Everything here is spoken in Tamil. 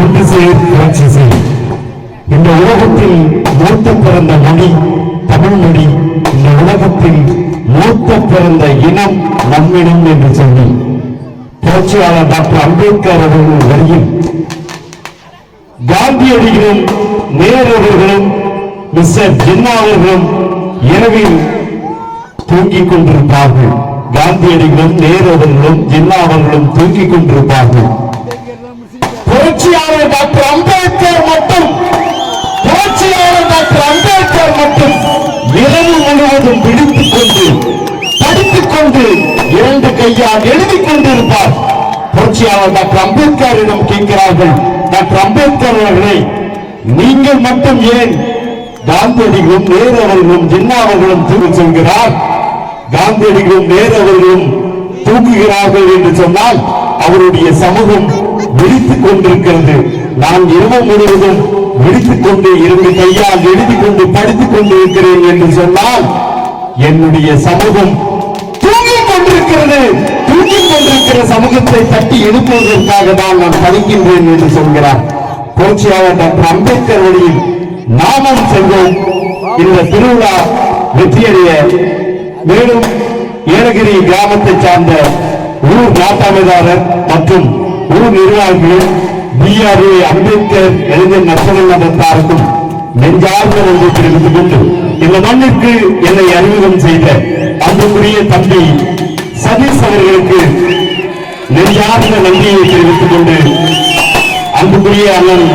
ஒன்று சேர் புரட்சி செய் இந்த உலகத்தில் மூத்த பிறந்த மொழி தமிழ் மொழி. இந்த உலகத்தில் மூத்த பிறந்த இனம் நம்மிடம் என்று சொல்லி புரட்சியாளர் டாக்டர் அம்பேத்கர் அவர்கள் வழியில் காந்தியடிகளும் நேரு அவர்களும் மிஸ்டர் ஜின்னா அவர்களும் இரவில் தூங்கிக் கொண்டிருப்பார்கள். காந்தியடிகளும் நேரு அவர்களும் ஜின்னா அவர்களும் தூங்கிக் கொண்டிருப்பார்கள். புரட்சியாளர் டாக்டர் அம்பேத்கர் மட்டும் புரட்சியாளர் டாக்டர் அம்பேத்கர் மட்டும் இரவு முழுவதும் விழித்துக் கொண்டு படித்துக் கொண்டு இரண்டு கையால் எழுதி கொண்டிருப்பார். புரட்சியாளர் டாக்டர் அம்பேத்கரிடம் கேட்கிறார்கள் டாக்டர் அம்பேத்கர் அவர்களை நீங்கள் மட்டும் ஏன் காந்தியடிகளும் நேரவர்களும் ஜின்னாவர்களும் ஜின்னா அவர்களும் காந்தியடிகளும் நேரவர்களும் தூக்குகிறார்கள் தூங்குகிறார்கள் என்று சொன்னால் அவருடைய சமூகம் விழித்துக் கொண்டிருக்கிறது நான் இரவு முழுவதும் விழித்துக் கொண்டு இரண்டு கையால் எழுதிக் கொண்டு படித்துக் கொண்டு இருக்கிறேன் என்று சொன்னால் என்னுடைய சமூகம் தூங்கிக் கொண்டிருக்கிறது. தூங்கிக் கொண்டிருக்கிற சமூகத்தை தட்டி எழுப்புவதற்காக தான் நான் படிக்கின்றேன் என்று சொல்கிறார். புரட்சியாளர் டாக்டர் அம்பேத்கர் வழியில் நாமும் செல்வோம். இந்த திருவிழா வெற்றியடைய மேலும் ஏலகிரி கிராமத்தை சார்ந்த ஊர் நாட்டாமைதாரர் மற்றும் ஊர் நிர்வாகிகள் பிஆர்ஏ அம்பேத்கர் இளைஞர் நற்பணி மன்றத்தாருக்கும் நெஞ்சார்ந்த நன்றி தெரிவித்துக் கொண்டு இந்த மண்ணிற்கு என்னை அறிமுகம் செய்த அன்புக்குரிய தம்பி சதீஷ் அவர்களுக்கு நெஞ்சார்ந்த நன்றியை தெரிவித்துக் கொண்டு அன்புக்குரிய அண்ணன்